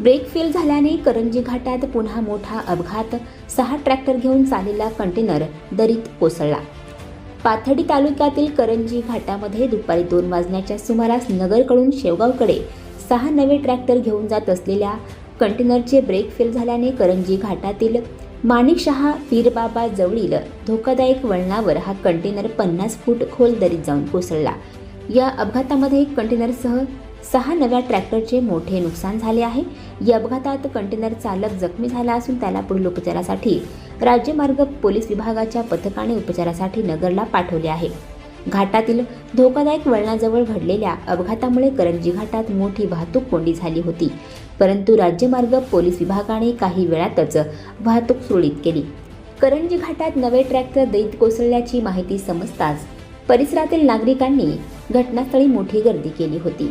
Brake fail झाल्याने करंजी घाटात पुन्हा मोठा अपघात. सहा ट्रॅक्टर घेऊन चाललेला कंटेनर दरीत कोसळला. पाथडी तालुक्यातील करंजी घाटामध्ये दुपारी दोन वाजण्याच्या सुमारास नगरकडून शेवगावकडे सहा नवे ट्रॅक्टर घेऊन जात असलेल्या कंटेनरचे ब्रेक फेल झाल्याने करंजी घाटातील माणिकशहा पीरबाबा जवळील धोकादायक वळणावर हा कंटेनर पन्नास फूट खोल दरीत जाऊन कोसळला. या अपघातामध्ये कंटेनरसह सहा नव्या ट्रॅक्टरचे मोठे नुकसान झाले आहे. या अपघातात कंटेनर चालक जखमी झाला असून त्याला पुढील उपचारासाठी राज्यमार्ग पोलीस विभागाच्या पथकाने उपचारासाठी नगरला पाठवले आहे. घाटातील धोकादायक वळणाजवळ घडलेल्या अपघातामुळे करंजी घाटात मोठी वाहतूक कोंडी झाली होती. परंतु राज्यमार्ग पोलीस विभागाने काही वेळातच वाहतूक सुरळीत केली. करंजी घाटात नवे ट्रॅक्टर दैत कोसळल्याची माहिती समजताच परिसरातील नागरिकांनी घटनास्थळी मोठी गर्दी केली होती.